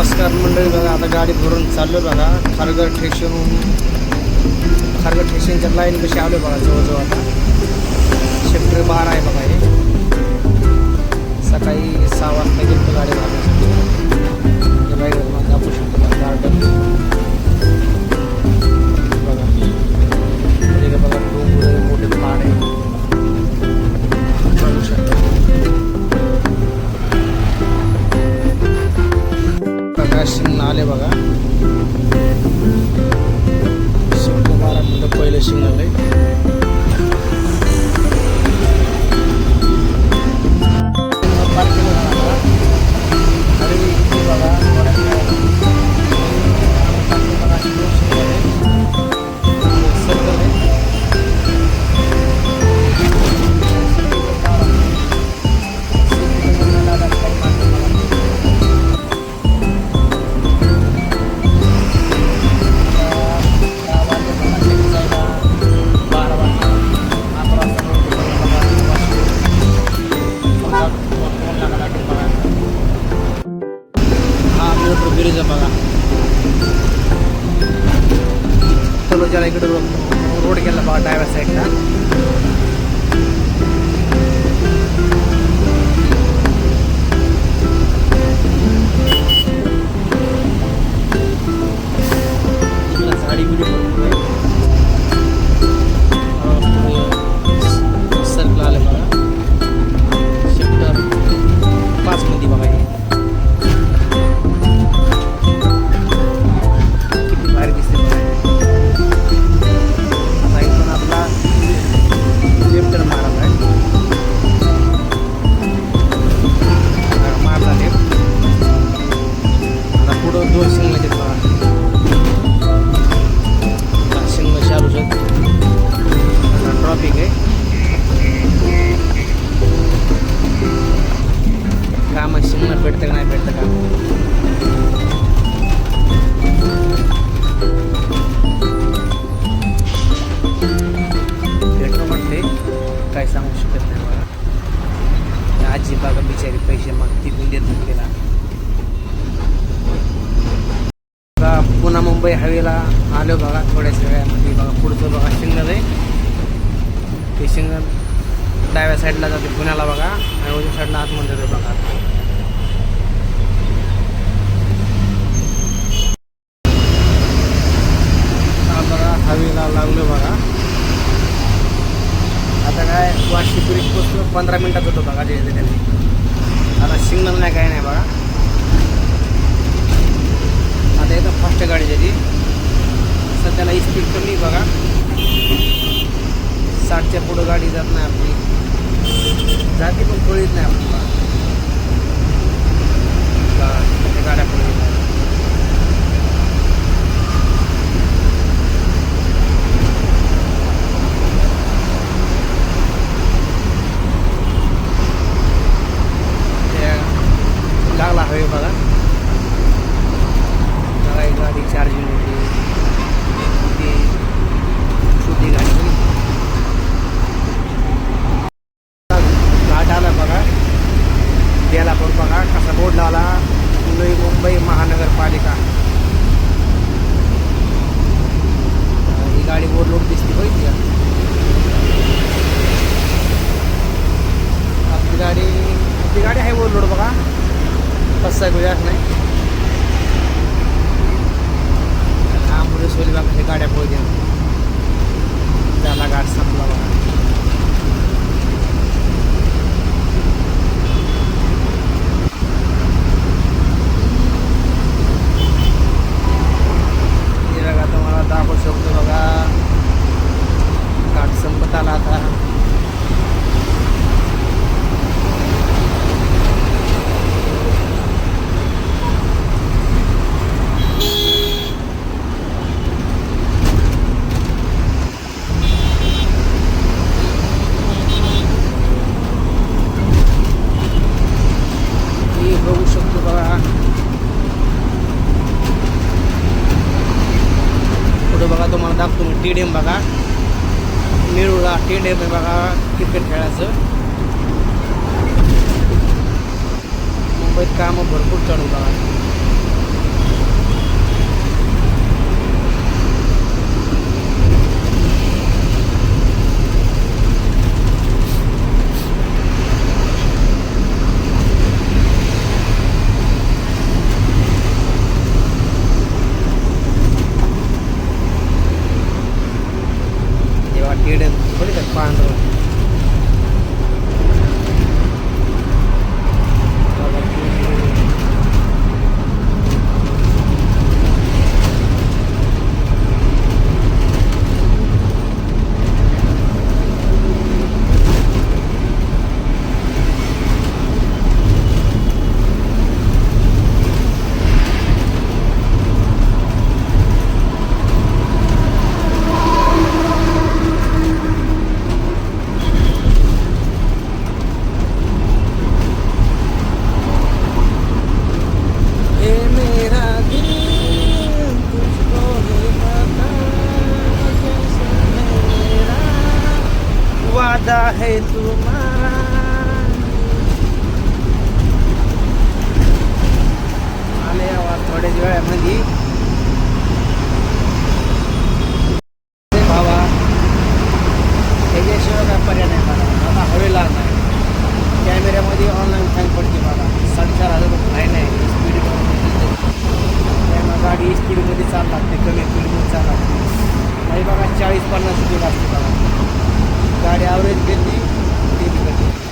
नमस्कार मंडळी बघा आता गाडी भरून चाललो बघा. खारघर स्टेशनहून खारघर ठेशनच्या लाईन कशी आलो बघा जवळजवळ आता. सेक्टर बारा आहे बघा हे. बघा शिंगण आले बघा. शिंग बारा पहिले शिंग आहे हा ब्रिज आहे बघा. चलो जरा इकडे रोड गेला बघा डाव्या साईडला पुन्हा मुंबई हवेला आलो बघा थोड्याच वेळामध्ये. बघा पुढचं बघा सिग्नल आहे. ते सिग्नल डाव्या साईडला जाते पुण्याला बघा. आणि उजव्या साईडला आतमध्ये जाते बघा. हा बघा हवेला लागलो बघा. आता काय वाशी पुरी पोचलो. पंधरा मिनटात होतो बघा जे त्यांनी. आता सिग्नल नाही काय नाही बघा. आता एकदम फास्ट गाडी त्याची सध्याला स्पीड कमी बघा. साठच्या पुढं गाडी जात नाही आपली. जाते पण कळीत नाही आपल्याला गा- त्या गाड्या पुढे येत नाही. त्या लागला हवे बघा बघा ही गाडी चार्जिंग होती ती छोटी गाडी होती. घाट आला बघा गेला पण बघा कसा बोर्ड लावला मुंबई मुंबई महानगरपालिका ही गाडी ओव्हरलोड दिसते बघितली का आपली गाडी आपली गाडी आहे ओव्हरलोड बघा तसा गुजास नाही आंबुलेन्स वाली बघा गाड्या पोहोचल्या त्याला गाठ संपला बघा हे बघा तुम्हाला दाखवू शकतो बघा घाट संपत आला आता हे बघू शकतो बघा पुढे बघा टी दाखवतो मी बघा. निरुळा टीडीएम आहे बघा क्रिकेट खेळायचं. मुंबईत कामं भरपूर चालू बघा है तुम्हारा आले आवाज थोड्याच वेळामध्ये. भावा त्याच्याशिवाय काय पर्याय नाही मला. आता हवेला नाही. कॅमेऱ्यामध्ये ऑनलाईन फॅन पडते मला. साडेचार हजार रुपये नाही आहे. स्पीड त्यामुळे गाडी स्पीडमध्ये चालला लागते कमी स्पीडमध्ये चालला लागते नाही बघा चाळीस पन्नास रुपये लागते बघा गाडी ॲव्हरेज घेतली ती बिघडते